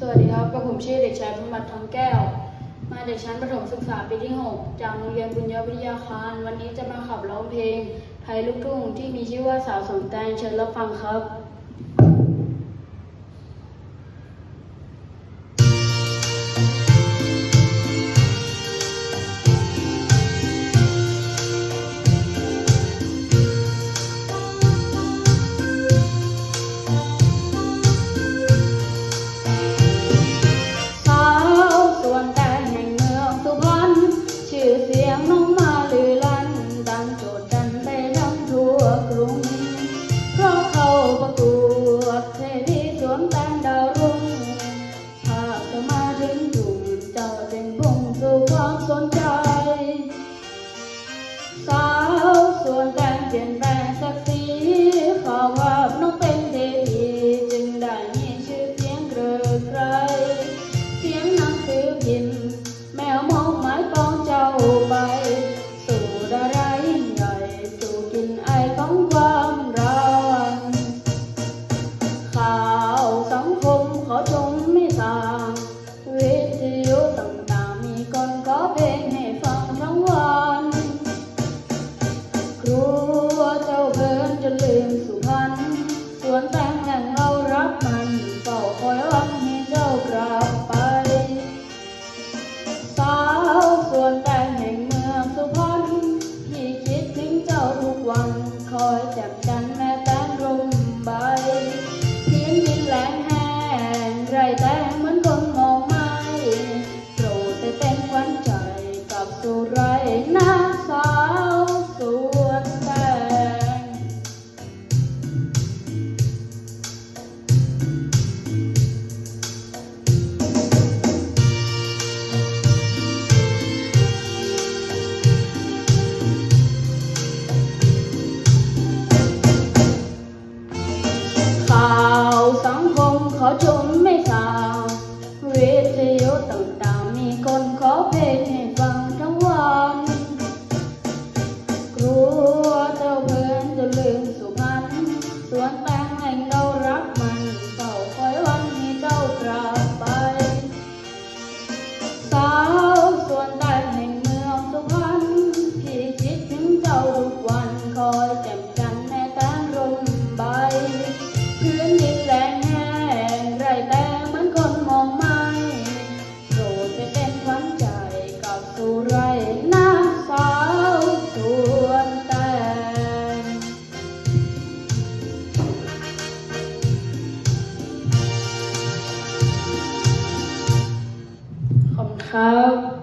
สวัสดีครับกระผมชื่อเด็กชายพมบัติทองแก้ว มาเด็กชั้นประถมศึกษาปีที่ 6 จากโรงเรียนบุญยวิทยาคาร วันนี้จะมาขับร้องเพลงไทยลูกทุ่งที่มีชื่อว่าสาวสมแตงเชิญรับฟังครับ ง เพราะเขาประกวดเทพีสวมแต่งดาวรุ่งหากจะมาถึงจุงเจ้าจึงพุ่งสู่ความสนใจ สาวส่วนแต่งเปลี่ยนแปลง สวนแตงแห่งเรารับมันเฝ้าคอยหวังให้เจ้ากลับไปสาวสวนแตงแห่งเมืองสุพรรณพี่คิดถึงเจ้าทุกวันคอยจับจันแม่แตงรุมใบพื้นดินแหลงแห้งไรแตง งคมขอชมไม่สาว วิทยุต่างๆ มีคนขอเพลงให้ฟัง how